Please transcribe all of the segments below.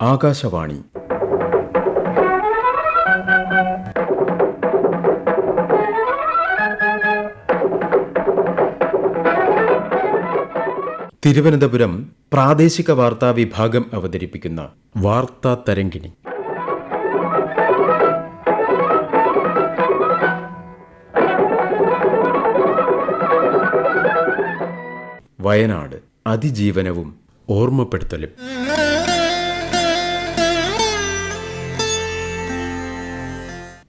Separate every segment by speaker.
Speaker 1: ആകാശവാണി. തിരുവനന്തപുരം പ്രാദേശിക വാർത്താ വിഭാഗം അവതരിപ്പിക്കുന്ന വാർത്താ തരംഗിണി. വയനാട് അതിജീവനവും ഓർമ്മപ്പെടുത്തലും.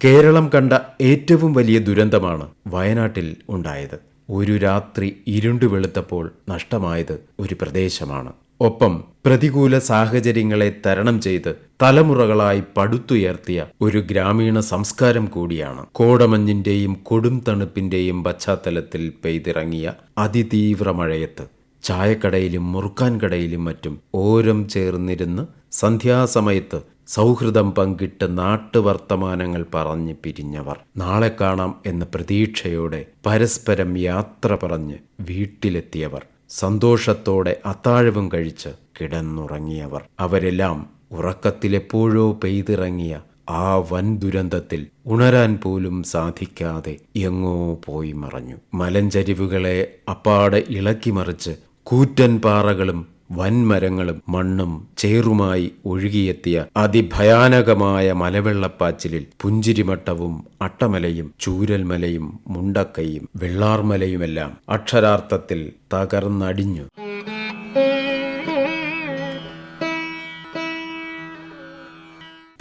Speaker 1: കേരളം കണ്ട ഏറ്റവും വലിയ ദുരന്തമാണ് വയനാട്ടിൽ ഉണ്ടായത്. ഒരു രാത്രി ഇരുണ്ടു വെളുത്തപ്പോൾ നഷ്ടമായത് ഒരു പ്രദേശമാണ്. ഒപ്പം പ്രതികൂല സാഹചര്യങ്ങളെ തരണം ചെയ്ത് തലമുറകളായി പടുത്തുയർത്തിയ ഒരു ഗ്രാമീണ സംസ്കാരം കൂടിയാണ്. കോടമഞ്ഞിന്റെയും കൊടും തണുപ്പിന്റെയും പശ്ചാത്തലത്തിൽ പെയ്തിറങ്ങിയ അതിതീവ്ര മഴയത്ത് ചായക്കടയിലും മുറുക്കാൻ കടയിലും മറ്റും ഓരം ചേർന്നിരുന്ന് സന്ധ്യാസമയത്ത് സൗഹൃദം പങ്കിട്ട് നാട്ടുവർത്തമാനങ്ങൾ പറഞ്ഞ് പിരിഞ്ഞവർ. നാളെ കാണാം എന്ന പ്രതീക്ഷയോടെ പരസ്പരം യാത്ര പറഞ്ഞ് വീട്ടിലെത്തിയവർ. സന്തോഷത്തോടെ അത്താഴവും കഴിച്ച് കിടന്നുറങ്ങിയവർ. അവരെല്ലാം ഉറക്കത്തിലെപ്പോഴോ പെയ്തിറങ്ങിയ ആ വൻ ദുരന്തത്തിൽ ഉണരാൻ പോലും സാധിക്കാതെ എങ്ങോ പോയി മറഞ്ഞു. മലഞ്ചരിവുകളെ അപ്പാടെ ഇളക്കിമറിച്ച് കൂറ്റൻ പാറകളും വൻമരങ്ങളും മണ്ണും ചേറുമായി ഒഴുകിയെത്തിയ അതിഭയാനകമായ മലവെള്ളപ്പാച്ചിലിൽ പുഞ്ചിരിമട്ടവും അട്ടമലയും ചൂരൽമലയും മുണ്ടക്കയും വെള്ളാർമലയുമെല്ലാം അക്ഷരാർത്ഥത്തിൽ തകർന്നടിഞ്ഞു.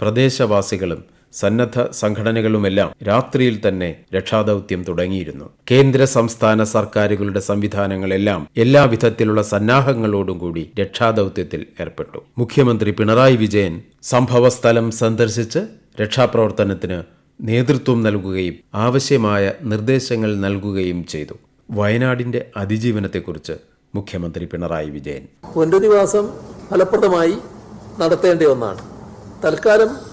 Speaker 1: പ്രദേശവാസികളും സന്നദ്ധ സംഘടനകളുമെല്ലാം രാത്രിയിൽ തന്നെ രക്ഷാദൌത്യം തുടങ്ങിയിരുന്നു. കേന്ദ്ര സംസ്ഥാന സർക്കാരുകളുടെ സംവിധാനങ്ങളെല്ലാം എല്ലാവിധത്തിലുള്ള സന്നാഹങ്ങളോടും കൂടി രക്ഷാദൌത്യത്തിൽ ഏർപ്പെട്ടു. മുഖ്യമന്ത്രി പിണറായി വിജയൻ സംഭവസ്ഥലം സന്ദർശിച്ച് രക്ഷാപ്രവർത്തനത്തിന് നേതൃത്വം നൽകുകയും ആവശ്യമായ നിർദ്ദേശങ്ങൾ നൽകുകയും ചെയ്തു. വയനാടിന്റെ അതിജീവനത്തെക്കുറിച്ച് മുഖ്യമന്ത്രി പിണറായി വിജയൻ.
Speaker 2: പുനരധിവാസം ഫലപ്രദമായി നടത്തേണ്ട ഒന്നാണ്. തൽക്കാലം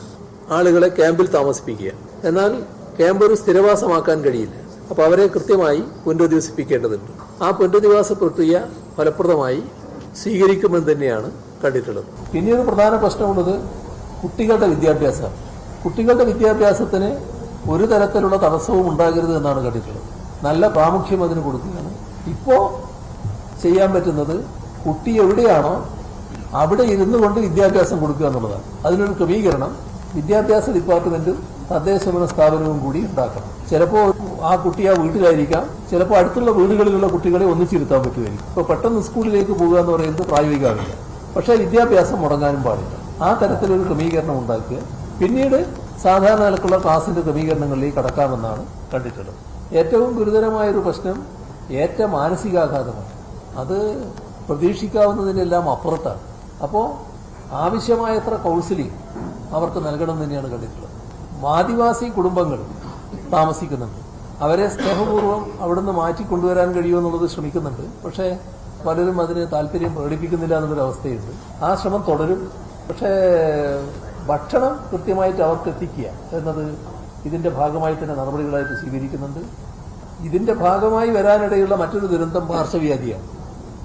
Speaker 2: ആളുകളെ ക്യാമ്പിൽ താമസിപ്പിക്കുക. എന്നാൽ ക്യാമ്പ് ഒരു സ്ഥിരവാസമാക്കാൻ കഴിയില്ല. അപ്പോൾ അവരെ കൃത്യമായി പുനരധിവസിപ്പിക്കേണ്ടതുണ്ട്. ആ പുനരധിവാസ പ്രക്രിയ ഫലപ്രദമായി സ്വീകരിക്കുമെന്ന് തന്നെയാണ് കണ്ടിട്ടുള്ളത്. പിന്നീട് പ്രധാന പ്രശ്നമുള്ളത് കുട്ടികളുടെ വിദ്യാഭ്യാസം. കുട്ടികളുടെ വിദ്യാഭ്യാസത്തിന് ഒരു തരത്തിലുള്ള തടസ്സവും ഉണ്ടാകരുത് എന്നാണ് കണ്ടിട്ടുള്ളത്. നല്ല പ്രാമുഖ്യം അതിന് കൊടുക്കുകയാണ്. ഇപ്പോൾ ചെയ്യാൻ പറ്റുന്നത് കുട്ടി എവിടെയാണോ അവിടെ ഇരുന്നു കൊണ്ട് വിദ്യാഭ്യാസം കൊടുക്കുക എന്നുള്ളതാണ്. അതിനൊരു ക്രമീകരണം വിദ്യാഭ്യാസ ഡിപ്പാർട്ട്മെന്റും തദ്ദേശഭരണ സ്ഥാപനവും കൂടി ഉണ്ടാക്കണം. ചിലപ്പോൾ ആ കുട്ടി ആ വീട്ടിലായിരിക്കാം. ചിലപ്പോൾ അടുത്തുള്ള വീടുകളിലുള്ള കുട്ടികളെ ഒന്നിച്ചിരുത്താൻ പറ്റുമായിരിക്കും. ഇപ്പോൾ പെട്ടെന്ന് സ്കൂളിലേക്ക് പോകുക എന്ന് പറയുന്നത് പ്രായോഗികമാവില്ല പക്ഷേ വിദ്യാഭ്യാസം മുടങ്ങാനും പാടില്ല. ആ തരത്തിലൊരു ക്രമീകരണം ഉണ്ടാക്കുക പിന്നീട് സാധാരണ നിലക്കുള്ള ക്ലാസിന്റെ ക്രമീകരണങ്ങളിലേക്ക് കടക്കാമെന്നാണ് കണ്ടിട്ടുള്ളത്. ഏറ്റവും ഗുരുതരമായൊരു പ്രശ്നം ഏറ്റ മാനസികാഘാതമാണ്. അത് പ്രതീക്ഷിക്കാവുന്നതിനെല്ലാം അപ്പുറത്താണ്. അപ്പോൾ ആവശ്യമായത്ര കൗൺസിലിംഗ് അവർക്ക് നൽകണം തന്നെയാണ് കണ്ടിട്ടുള്ളത്. ആദിവാസി കുടുംബങ്ങൾ താമസിക്കുന്നുണ്ട്. അവരെ സ്നേഹപൂർവം അവിടുന്ന് മാറ്റി കൊണ്ടുവരാൻ കഴിയുമെന്നുള്ളത് ശ്രമിക്കുന്നുണ്ട്. പക്ഷേ പലരും അതിന് താല്പര്യം പ്രകടിപ്പിക്കുന്നില്ല എന്നൊരു അവസ്ഥയുണ്ട്. ആ ശ്രമം തുടരും. പക്ഷേ ഭക്ഷണം കൃത്യമായിട്ട് അവർക്ക് എത്തിക്കുക എന്നത് ഇതിന്റെ ഭാഗമായി തന്നെ നടപടികളായിട്ട് സ്വീകരിക്കുന്നുണ്ട്. ഇതിന്റെ ഭാഗമായി വരാനിടയുള്ള മറ്റൊരു ദുരന്തം പാർശ്വവ്യാധിയാണ്.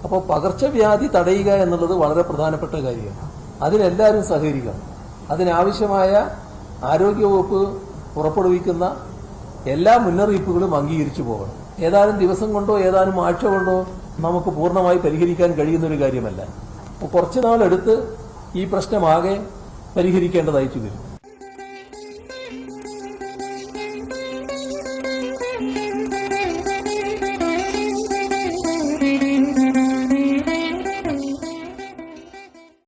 Speaker 2: അപ്പോൾ പകർച്ചവ്യാധി തടയുക എന്നുള്ളത് വളരെ പ്രധാനപ്പെട്ട കാര്യമാണ്. അതിനെല്ലാവരും സഹകരിക്കണം. അതിനാവശ്യമായ ആരോഗ്യവകുപ്പ് പുറപ്പെടുവിക്കുന്ന എല്ലാ മുന്നറിയിപ്പുകളും അംഗീകരിച്ചു പോകണം. ഏതാനും ദിവസം കൊണ്ടോ ഏതാനും ആഴ്ച കൊണ്ടോ നമുക്ക് പൂർണമായി പരിഹരിക്കാൻ കഴിയുന്ന ഒരു കാര്യമല്ല. കുറച്ച് നാളെടുത്ത് ഈ പ്രശ്നമാകെ പരിഹരിക്കേണ്ടതായിട്ട് വരും.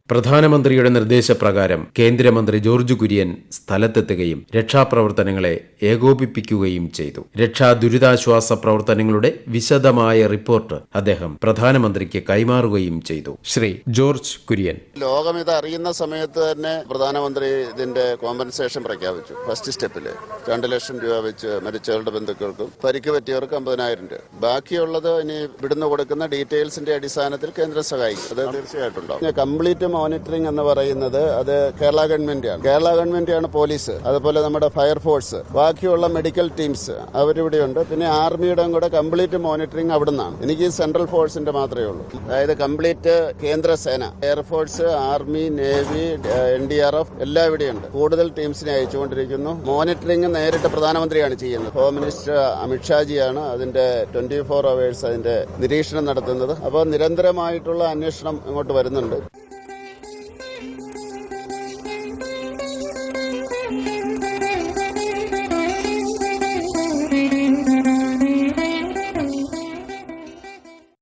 Speaker 1: പ്രധാനമന്ത്രിയുടെ നിർദ്ദേശപ്രകാരം കേന്ദ്രമന്ത്രി ജോർജ് കുര്യൻ സ്ഥലത്തെത്തുകയും രക്ഷാപ്രവർത്തനങ്ങളെ ഏകോപിപ്പിക്കുകയും ചെയ്തു. രക്ഷാ ദുരിതാശ്വാസ പ്രവർത്തനങ്ങളുടെ വിശദമായ റിപ്പോർട്ട് അദ്ദേഹം പ്രധാനമന്ത്രിക്ക് കൈമാറുകയും ചെയ്തു. ശ്രീ ജോർജ് കുര്യൻ.
Speaker 3: ലോകം ഇത് അറിയുന്ന സമയത്ത് തന്നെ പ്രധാനമന്ത്രി ഇതിന്റെ കോമ്പൻസേഷൻ പ്രഖ്യാപിച്ചു. ഫസ്റ്റ് സ്റ്റെപ്പിൽ രണ്ട് ലക്ഷം രൂപ വെച്ച് മരിച്ചവരുടെ ബന്ധുക്കൾക്കും പരിക്ക് പറ്റിയവർക്ക് അമ്പതിനായിരം രൂപ. ബാക്കിയുള്ളത് ഇനി വിടുന്നു കൊടുക്കുന്ന ഡീറ്റെയിൽസിന്റെ അടിസ്ഥാനത്തിൽ കേന്ദ്രം സഹായിക്കും. അത് തീർച്ചയായിട്ടുണ്ടാവും കംപ്ലീറ്റ് മോണിറ്ററിംഗ് എന്ന് പറയുന്നത് അത് കേരള ഗവൺമെന്റാണ് കേരള ഗവൺമെന്റാണ് പോലീസ് അതുപോലെ നമ്മുടെ ഫയർഫോഴ്സ് ബാക്കിയുള്ള മെഡിക്കൽ ടീംസ് അവരിവിടെ ഉണ്ട്. പിന്നെ ആർമിയുടെ കൂടെ കംപ്ലീറ്റ് മോണിറ്ററിംഗ് അവിടെ നിന്നാണ് എനിക്ക് സെൻട്രൽ ഫോഴ്സിന്റെ മാത്രമേ ഉള്ളൂ. അതായത് complete കേന്ദ്രസേന air force army navy N D R F എല്ലാം ഇവിടെയുണ്ട് കൂടുതൽ ടീംസിനെ അയച്ചുകൊണ്ടിരിക്കുന്നു. മോണിറ്ററിംഗ് നേരിട്ട് പ്രധാനമന്ത്രിയാണ് ചെയ്യുന്നത്. ഹോം മിനിസ്റ്റർ അമിത്ഷാജിയാണ് അതിന്റെ ട്വന്റി ഫോർ അവേഴ്സ് അതിന്റെ നിരീക്ഷണം നടത്തുന്നത്. അപ്പോൾ നിരന്തരമായിട്ടുള്ള അന്വേഷണം ഇങ്ങോട്ട് വരുന്നുണ്ട്.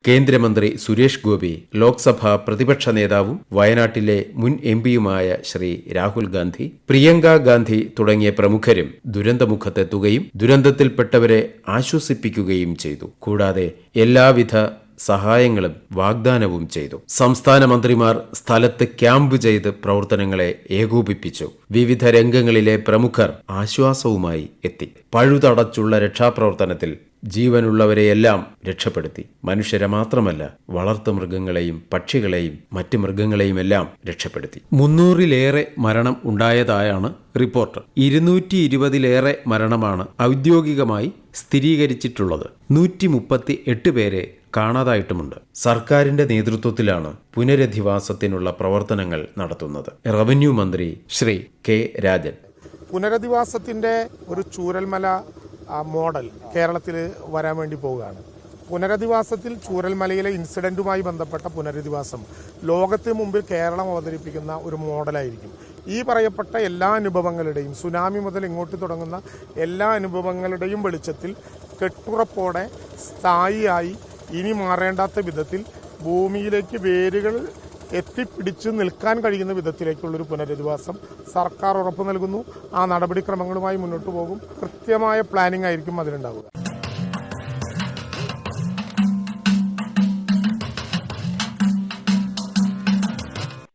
Speaker 1: കേന്ദ്രമന്ത്രി സുരേഷ് ഗോപി ലോക്സഭാ പ്രതിപക്ഷ നേതാവും വയനാട്ടിലെ മുൻ എം പിയുമായ ശ്രീ രാഹുൽ ഗാന്ധി പ്രിയങ്ക ഗാന്ധി തുടങ്ങിയ പ്രമുഖരും ദുരന്തമുഖത്തെത്തുകയും ദുരന്തത്തിൽപ്പെട്ടവരെ ആശ്വസിപ്പിക്കുകയും ചെയ്തു. കൂടാതെ എല്ലാവിധ സഹായങ്ങളും വാഗ്ദാനവും ചെയ്തു. സംസ്ഥാന മന്ത്രിമാർ സ്ഥലത്ത് ക്യാമ്പ് ചെയ്ത് പ്രവർത്തനങ്ങളെ ഏകോപിപ്പിച്ചു. വിവിധ രംഗങ്ങളിലെ പ്രമുഖർ ആശ്വാസവുമായി എത്തി. പഴുതടച്ചുള്ള രക്ഷാപ്രവർത്തനത്തിൽ ജീവനുള്ളവരെയെല്ലാം രക്ഷപ്പെടുത്തി. മനുഷ്യരെ മാത്രമല്ല വളർത്തു മൃഗങ്ങളെയും പക്ഷികളെയും മറ്റ് മൃഗങ്ങളെയുമെല്ലാം രക്ഷപ്പെടുത്തി. മുന്നൂറിലേറെ മരണം ഉണ്ടായതായാണ് റിപ്പോർട്ട്. ഇരുന്നൂറ്റി ഇരുപതിലേറെ മരണമാണ് ഔദ്യോഗികമായി സ്ഥിരീകരിച്ചിട്ടുള്ളത്. നൂറ്റി മുപ്പത്തി എട്ട് പേരെ കാണാതായിട്ടുമുണ്ട്. സർക്കാരിന്റെ നേതൃത്വത്തിലാണ് പുനരധിവാസത്തിനുള്ള പ്രവർത്തനങ്ങൾ നടത്തുന്നത്. റവന്യൂ മന്ത്രി ശ്രീ കെ രാജൻ.
Speaker 4: പുനരധിവാസത്തിന്റെ ഒരു ചൂരൽമല മോഡൽ കേരളത്തിൽ വരാൻ വേണ്ടി പോവുകയാണ്. പുനരധിവാസത്തിൽ ചൂരൽമലയിലെ ഇൻസിഡന്റുമായി ബന്ധപ്പെട്ട പുനരധിവാസം ലോകത്തിന് മുമ്പിൽ കേരളം അവതരിപ്പിക്കുന്ന ഒരു മോഡലായിരിക്കും. ഈ പറയപ്പെട്ട എല്ലാ അനുഭവങ്ങളുടെയും സുനാമി മുതൽ ഇങ്ങോട്ട് തുടങ്ങുന്ന എല്ലാ അനുഭവങ്ങളുടെയും വെളിച്ചത്തിൽ കെട്ടുറപ്പോടെ സ്ഥായിയായി ഇനി മാറേണ്ടാത്ത വിധത്തിൽ ഭൂമിയിലേക്ക് വേരുകൾ എത്തിപ്പിടിച്ച് നിൽക്കാൻ കഴിയുന്ന വിധത്തിലേക്കുള്ളൊരു പുനരധിവാസം സർക്കാർ ഉറപ്പു നൽകുന്നു. ആ നടപടിക്രമങ്ങളുമായി മുന്നോട്ട് പോകും. കൃത്യമായ പ്ലാനിംഗ് ആയിരിക്കും അതിലുണ്ടാവുക.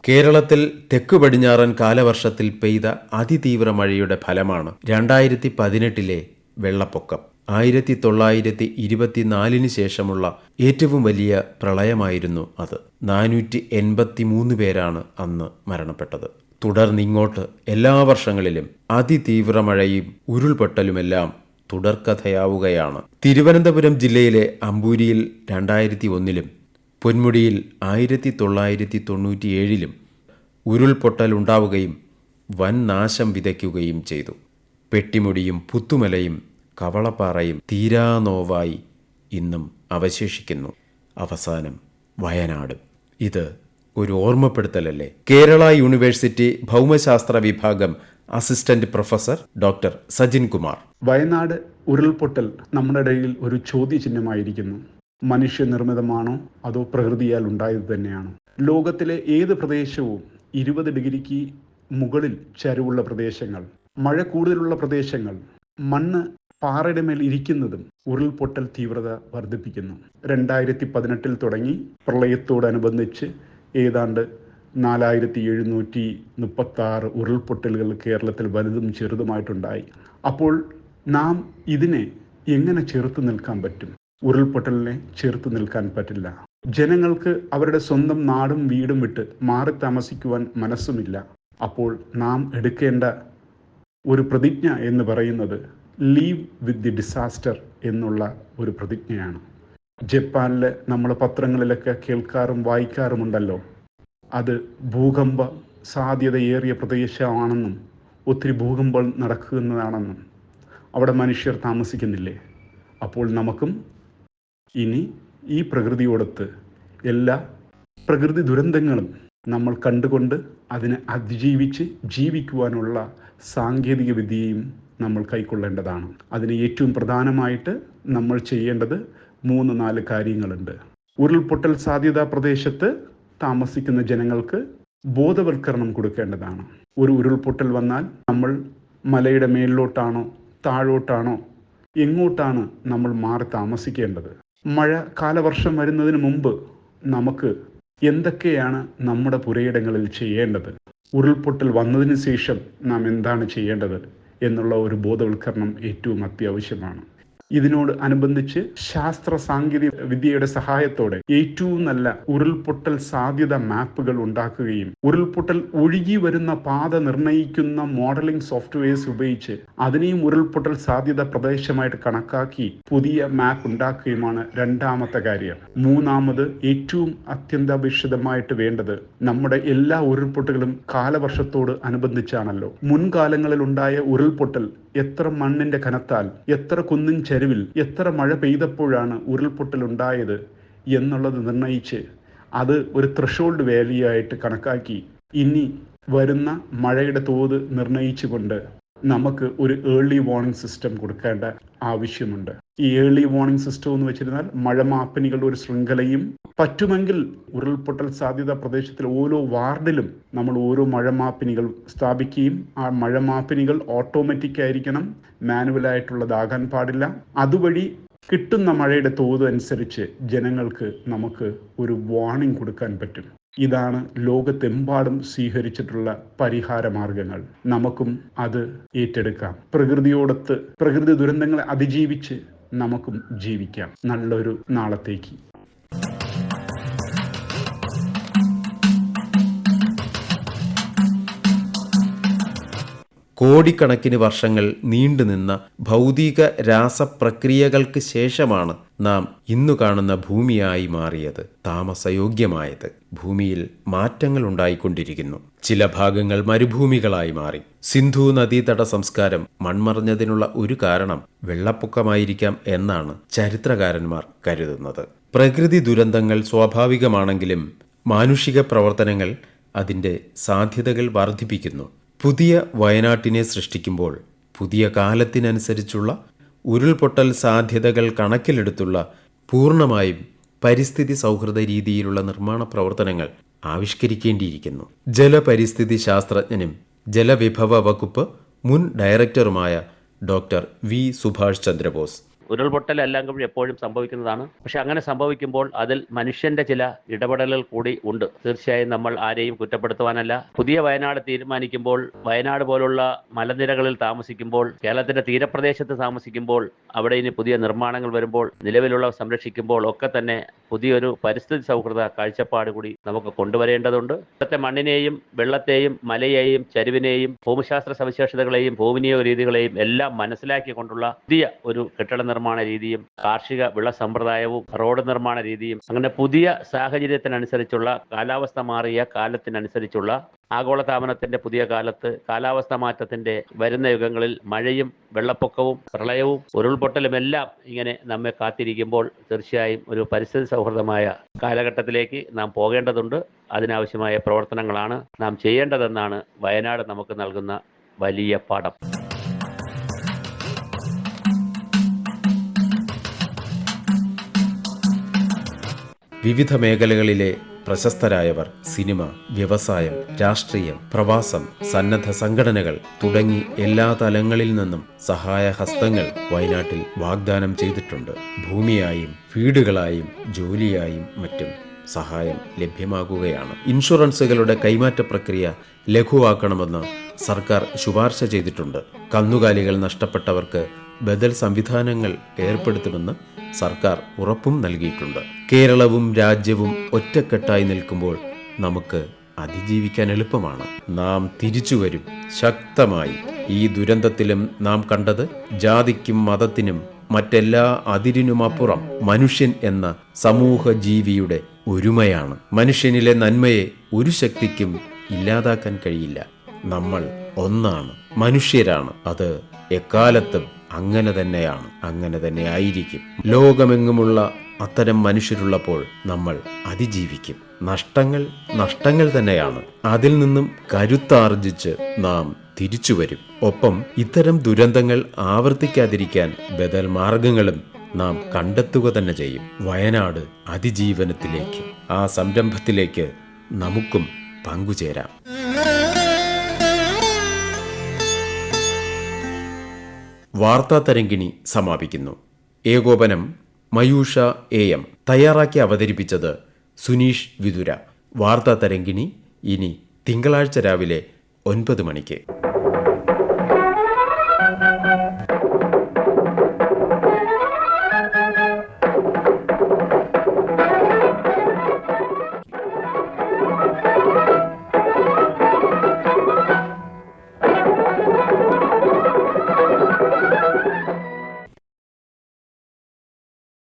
Speaker 1: കേരളത്തിൽ തെക്കു പടിഞ്ഞാറൻ കാലവർഷത്തിൽ പെയ്ത അതിതീവ്ര മഴയുടെ ഫലമാണ് രണ്ടായിരത്തി പതിനെട്ടിലെ വെള്ളപ്പൊക്കം. ആയിരത്തി തൊള്ളായിരത്തി ഇരുപത്തിനാലിന് ശേഷമുള്ള ഏറ്റവും വലിയ പ്രളയമായിരുന്നു അത്. നാനൂറ്റി എൺപത്തി മൂന്ന് പേരാണ് അന്ന് മരണപ്പെട്ടത്. തുടർന്നിങ്ങോട്ട് എല്ലാ വർഷങ്ങളിലും അതിതീവ്ര മഴയും ഉരുൾപൊട്ടലുമെല്ലാം തുടർക്കഥയാവുകയാണ്. തിരുവനന്തപുരം ജില്ലയിലെ അമ്പൂരിയിൽ രണ്ടായിരത്തി ഒന്നിലും പൊന്മുടിയിൽ ആയിരത്തി തൊള്ളായിരത്തി തൊണ്ണൂറ്റിയേഴിലും ഉരുൾപൊട്ടലുണ്ടാവുകയും വൻ നാശം വിതയ്ക്കുകയും ചെയ്തു. പെട്ടിമുടിയും പുത്തുമലയും കവളപ്പാറയും തീരാനോവായി ഇന്നും അവശേഷിക്കുന്നു. അവസാനം വയനാട്. ഇത് ഒരു ഓർമ്മപ്പെടുത്തലല്ലേ? കേരള യൂണിവേഴ്സിറ്റി ഭൗമശാസ്ത്ര വിഭാഗം assistant professor doctor Sajin Kumar.
Speaker 5: Wayanad ഉരുൾപൊട്ടൽ നമ്മുടെ ഇടയിൽ ഒരു ചോദ്യചിഹ്നമായിരിക്കുന്നു. മനുഷ്യനിർമ്മിതമാണോ അതോ പ്രകൃതിയാൽ ഉണ്ടായത് തന്നെയാണോ? ലോകത്തിലെ ഏത് പ്രദേശവും ഇരുപത് ഡിഗ്രിക്ക് മുകളിൽ ചരിവുള്ള പ്രദേശങ്ങൾ മഴ കൂടുതലുള്ള പ്രദേശങ്ങൾ മണ്ണ് പാറയുടെ മേൽ ഇരിക്കുന്നതും ഉരുൾപൊട്ടൽ തീവ്രത വർദ്ധിപ്പിക്കുന്നു. രണ്ടായിരത്തി പതിനെട്ടിൽ തുടങ്ങി പ്രളയത്തോടനുബന്ധിച്ച് ഏതാണ്ട് നാലായിരത്തി എഴുന്നൂറ്റി മുപ്പത്തി ആറ് ഉരുൾപൊട്ടലുകൾ കേരളത്തിൽ വലുതും ചെറുതുമായിട്ടുണ്ടായി. അപ്പോൾ നാം ഇതിനെ എങ്ങനെ ചെറുത്തു നിൽക്കാൻ പറ്റും? ഉരുൾപൊട്ടലിനെ ചെറുത്തു നിൽക്കാൻ പറ്റില്ല. ജനങ്ങൾക്ക് അവരുടെ സ്വന്തം നാടും വീടും വിട്ട് മാറി താമസിക്കുവാൻ മനസ്സുമില്ല. അപ്പോൾ നാം എടുക്കേണ്ട ഒരു പ്രതിജ്ഞ എന്ന് പറയുന്നത് ലീവ് വിത്ത് ദി ഡിസാസ്റ്റർ എന്നുള്ള ഒരു പ്രതിജ്ഞയാണ്. ജപ്പാനിൽ നമ്മൾ പത്രങ്ങളിലൊക്കെ കേൾക്കാറും വായിക്കാറുമുണ്ടല്ലോ. അത് ഭൂകമ്പ സാധ്യതയേറിയ പ്രദേശമാണെന്നും ഒത്തിരി ഭൂകമ്പം നടക്കുന്നതാണെന്നും. അവിടെ മനുഷ്യർ താമസിക്കുന്നില്ലേ? അപ്പോൾ നമുക്കും ഇനി ഈ പ്രകൃതിയോടൊത്ത് എല്ലാ പ്രകൃതി ദുരന്തങ്ങളും നമ്മൾ കണ്ടുകൊണ്ട് അതിനെ അതിജീവിച്ച് ജീവിക്കുവാനുള്ള സാങ്കേതിക വിദ്യയും നമ്മൾ കൈക്കൊള്ളേണ്ടതാണ്. അതിന് ഏറ്റവും പ്രധാനമായിട്ട് നമ്മൾ ചെയ്യേണ്ടത് മൂന്ന് നാല് കാര്യങ്ങളുണ്ട്. ഉരുൾപൊട്ടൽ സാധ്യതാ പ്രദേശത്ത് താമസിക്കുന്ന ജനങ്ങൾക്ക് ബോധവൽക്കരണം കൊടുക്കേണ്ടതാണ്. ഒരു ഉരുൾപൊട്ടൽ വന്നാൽ നമ്മൾ മലയുടെ മേലിലോട്ടാണോ താഴോട്ടാണോ എങ്ങോട്ടാണ് നമ്മൾ മാറി താമസിക്കേണ്ടത്? മഴ കാലവർഷം വരുന്നതിന് മുമ്പ് നമുക്ക് എന്തൊക്കെയാണ് നമ്മുടെ പുരയിടങ്ങളിൽ ചെയ്യേണ്ടത്? ഉരുൾപൊട്ടൽ വന്നതിന് ശേഷം നാം എന്താണ് ചെയ്യേണ്ടത്? എന്നുള്ള ഒരു ബോധവൽക്കരണം ഏറ്റവും അത്യാവശ്യമാണ്. ഇതിനോട് അനുബന്ധിച്ച് ശാസ്ത്ര സാങ്കേതിക വിദ്യയുടെ സഹായത്തോടെ ഏറ്റവും നല്ല ഉരുൾപൊട്ടൽ സാധ്യത മാപ്പുകൾ ഉണ്ടാക്കുകയും ഉരുൾപൊട്ടൽ ഒഴുകി വരുന്ന പാത നിർണയിക്കുന്ന മോഡലിംഗ് സോഫ്റ്റ്വെയർസ് ഉപയോഗിച്ച് അതിനെയും ഉരുൾപൊട്ടൽ സാധ്യത പ്രദേശമായിട്ട് കണക്കാക്കി പുതിയ മാപ്പ് ഉണ്ടാക്കുകയുമാണ് രണ്ടാമത്തെ കാര്യം. മൂന്നാമത് ഏറ്റവും അത്യന്താപേക്ഷിതമായിട്ട് വേണ്ടത് നമ്മുടെ എല്ലാ ഉരുൾപൊട്ടലുകളും കാലവർഷത്തോട് അനുബന്ധിച്ചാണല്ലോ. മുൻകാലങ്ങളിൽ ഉണ്ടായ ഉരുൾപൊട്ടൽ എത്ര മണ്ണിന്റെ കനത്താൽ എത്ര കുന്നിൻ ചരിവിൽ എത്ര മഴ പെയ്തപ്പോഴാണ് ഉരുൾപൊട്ടൽ ഉണ്ടായത് എന്നുള്ളത് നിർണയിച്ച് അത് ഒരു ത്രഷോൾഡ് വാലിയായിട്ട് കണക്കാക്കി. ഇനി വരുന്ന മഴയുടെ തോത് നിർണയിച്ചുകൊണ്ട് നമുക്ക് ഒരു ഏർലി വാർണിംഗ് സിസ്റ്റം കൊടുക്കേണ്ട ആവശ്യമുണ്ട്. ഈ ഏർലി വാർണിംഗ് സിസ്റ്റം എന്ന് വെച്ചിരുന്നാൽ മഴ മാപ്പിനികളുടെ ഒരു ശൃംഖലയും പറ്റുമെങ്കിൽ ഉരുൾപൊട്ടൽ സാധ്യത പ്രദേശത്തിൽ ഓരോ വാർഡിലും നമ്മൾ ഓരോ മഴ മാപ്പിനികൾ സ്ഥാപിക്കുകയും ആ മഴ മാപ്പിനികൾ ഓട്ടോമാറ്റിക് ആയിരിക്കണം. മാനുവലായിട്ടുള്ളതാകാൻ പാടില്ല. അതുവഴി കിട്ടുന്ന മഴയുടെ തോത് അനുസരിച്ച് ജനങ്ങൾക്ക് നമുക്ക് ഒരു വാർണിംഗ് കൊടുക്കാൻ പറ്റും. ഇതാണ് ലോകത്തെമ്പാടും സ്വീകരിച്ചിട്ടുള്ള പരിഹാര മാർഗങ്ങൾ. നമുക്കും അത് ഏറ്റെടുക്കാം. പ്രകൃതിയോടൊത്ത് പ്രകൃതി ദുരന്തങ്ങളെ അതിജീവിച്ച് നമുക്കും ജീവിക്കാം. നല്ലൊരു നാളത്തേക്ക്.
Speaker 1: കോടിക്കണക്കിന് വർഷങ്ങൾ നീണ്ടുനിന്ന ഭൗതിക രാസപ്രക്രിയകൾക്ക് ശേഷമാണ് നാം ഇന്നു കാണുന്ന ഭൂമിയായി മാറിയത് താമസയോഗ്യമായത്. ഭൂമിയിൽ മാറ്റങ്ങൾ ഉണ്ടായിക്കൊണ്ടിരിക്കുന്നു. ചില ഭാഗങ്ങൾ മരുഭൂമികളായി മാറി. സിന്ധു നദീതട സംസ്കാരം മൺമറഞ്ഞതിനുള്ള ഒരു കാരണം വെള്ളപ്പൊക്കമായിരിക്കാം എന്നാണ് ചരിത്രകാരന്മാർ കരുതുന്നത്. പ്രകൃതി ദുരന്തങ്ങൾ സ്വാഭാവികമാണെങ്കിലും മാനുഷിക പ്രവർത്തനങ്ങൾ അതിന്റെ സാധ്യതകൾ വർദ്ധിപ്പിക്കുന്നു. പുതിയ വയനാട്ടിനെ സൃഷ്ടിക്കുമ്പോൾ പുതിയ കാലത്തിനനുസരിച്ചുള്ള ഉരുൾപൊട്ടൽ സാധ്യതകൾ കണക്കിലെടുത്തുള്ള പൂർണമായും പരിസ്ഥിതി സൗഹൃദ രീതിയിലുള്ള നിർമ്മാണ പ്രവർത്തനങ്ങൾ ആവിഷ്കരിക്കേണ്ടിയിരിക്കുന്നു. ജലപരിസ്ഥിതി ശാസ്ത്രജ്ഞനും ജലവിഭവ വകുപ്പ് മുൻ ഡയറക്ടറുമായ ഡോക്ടർ വി സുഭാഷ് ചന്ദ്രബോസ്.
Speaker 6: ഉരുൾപൊട്ടൽ എല്ലാം കൂടി എപ്പോഴും സംഭവിക്കുന്നതാണ്. പക്ഷെ അങ്ങനെ സംഭവിക്കുമ്പോൾ അതിൽ മനുഷ്യന്റെ ചില ഇടപെടലുകൾ കൂടി ഉണ്ട്. തീർച്ചയായും നമ്മൾ ആരെയും കുറ്റപ്പെടുത്തുവാനല്ല. പുതിയ വയനാട് തീരുമാനിക്കുമ്പോൾ വയനാട് പോലുള്ള മലനിരകളിൽ താമസിക്കുമ്പോൾ കേരളത്തിന്റെ തീരപ്രദേശത്ത് താമസിക്കുമ്പോൾ അവിടെ ഇനി പുതിയ നിർമ്മാണങ്ങൾ വരുമ്പോൾ നിലവിലുള്ള സംരക്ഷിക്കുമ്പോൾ ഒക്കെ തന്നെ പുതിയൊരു പരിസ്ഥിതി സൗഹൃദ കാഴ്ചപ്പാട് കൂടി നമുക്ക് കൊണ്ടുവരേണ്ടതുണ്ട്. ഇവിടുത്തെ മണ്ണിനെയും വെള്ളത്തെയും മലയെയും ചരിവിനെയും ഭൂമിശാസ്ത്ര സവിശേഷതകളെയും ഭൂമിനിയോ രീതികളെയും എല്ലാം മനസ്സിലാക്കിക്കൊണ്ടുള്ള പുതിയ ഒരു കെട്ടിട നിർമ്മാണ രീതിയും കാർഷിക വിള സമ്പ്രദായവും റോഡ് നിർമ്മാണ രീതിയും അങ്ങനെ പുതിയ സാഹചര്യത്തിനനുസരിച്ചുള്ള കാലാവസ്ഥ മാറിയ കാലത്തിനനുസരിച്ചുള്ള ആഗോളതാപനത്തിന്റെ പുതിയ കാലത്ത് കാലാവസ്ഥ മാറ്റത്തിന്റെ വരുന്ന യുഗങ്ങളിൽ മഴയും വെള്ളപ്പൊക്കവും പ്രളയവും ഉരുൾപൊട്ടലും എല്ലാം ഇങ്ങനെ നമ്മെ കാത്തിരിക്കുമ്പോൾ തീർച്ചയായും ഒരു പരിസ്ഥിതി സൗഹൃദമായ കാലഘട്ടത്തിലേക്ക് നാം പോകേണ്ടതുണ്ട്. അതിനാവശ്യമായ പ്രവർത്തനങ്ങളാണ് നാം ചെയ്യേണ്ടതെന്നാണ് വയനാട് നമുക്ക് നൽകുന്ന വലിയ പാഠം.
Speaker 1: വിവിധ മേഖലകളിലെ പ്രശസ്തരായവർ സിനിമ വ്യവസായം രാഷ്ട്രീയം പ്രവാസം സന്നദ്ധ സംഘടനകൾ തുടങ്ങി എല്ലാ തലങ്ങളിൽ നിന്നും സഹായഹസ്തങ്ങൾ വയനാട്ടിൽ വാഗ്ദാനം ചെയ്തിട്ടുണ്ട്. ഭൂമിയായും വീടുകളായും ജോലിയായും മറ്റും സഹായം ലഭ്യമാകുകയാണ്. ഇൻഷുറൻസുകളുടെ കൈമാറ്റ പ്രക്രിയ ലഘുവാക്കണമെന്ന് സർക്കാർ ശുപാർശ ചെയ്തിട്ടുണ്ട്. കന്നുകാലികൾ നഷ്ടപ്പെട്ടവർക്ക് ബദൽ സംവിധാനങ്ങൾ ഏർപ്പെടുത്തുമെന്ന് സർക്കാർ ഉറപ്പും നൽകിയിട്ടുണ്ട്. കേരളവും രാജ്യവും ഒറ്റക്കെട്ടായി നിൽക്കുമ്പോൾ നമുക്ക് അതിജീവിക്കാൻ എളുപ്പമാണ്. നാം തിരിച്ചു വരും. ശക്തമായി. ഈ ദുരന്തത്തിലും നാം കണ്ടത് ജാതിക്കും മതത്തിനും മറ്റെല്ലാ അതിരിനുമപ്പുറം മനുഷ്യൻ എന്ന സമൂഹ ജീവിയുടെ ഒരുമയാണ്. മനുഷ്യനിലെ നന്മയെ ഒരു ശക്തിക്കും ഇല്ലാതാക്കാൻ കഴിയില്ല. നമ്മൾ ഒന്നാണ്. മനുഷ്യരാണ്. അത് എക്കാലത്തും അങ്ങനെ തന്നെയാണ്. അങ്ങനെ തന്നെ ആയിരിക്കും. ലോകമെങ്ങുമുള്ള അത്തരം മനുഷ്യരുള്ളപ്പോൾ നമ്മൾ അതിജീവിക്കും. നഷ്ടങ്ങൾ നഷ്ടങ്ങൾ തന്നെയാണ്. അതിൽ നിന്നും കരുത്താർജിച്ച് നാം തിരിച്ചു വരും. ഒപ്പം ഇത്തരം ദുരന്തങ്ങൾ ആവർത്തിക്കാതിരിക്കാൻ ബദൽ മാർഗങ്ങളും നാം കണ്ടെത്തുക തന്നെ ചെയ്യും. വയനാട് അതിജീവനത്തിലേക്ക് ആ സംരംഭത്തിലേക്ക് നമുക്കും പങ്കുചേരാം. വാർത്താ തരങ്കിണി സമാപിക്കുന്നു. ഏകോപനം മയൂഷ എ എം. തയ്യാറാക്കി അവതരിപ്പിച്ചത് സുനീഷ് വിതുര. വാർത്താ തരങ്കിണി ഇനി തിങ്കളാഴ്ച രാവിലെ ഒൻപത് മണിക്ക്.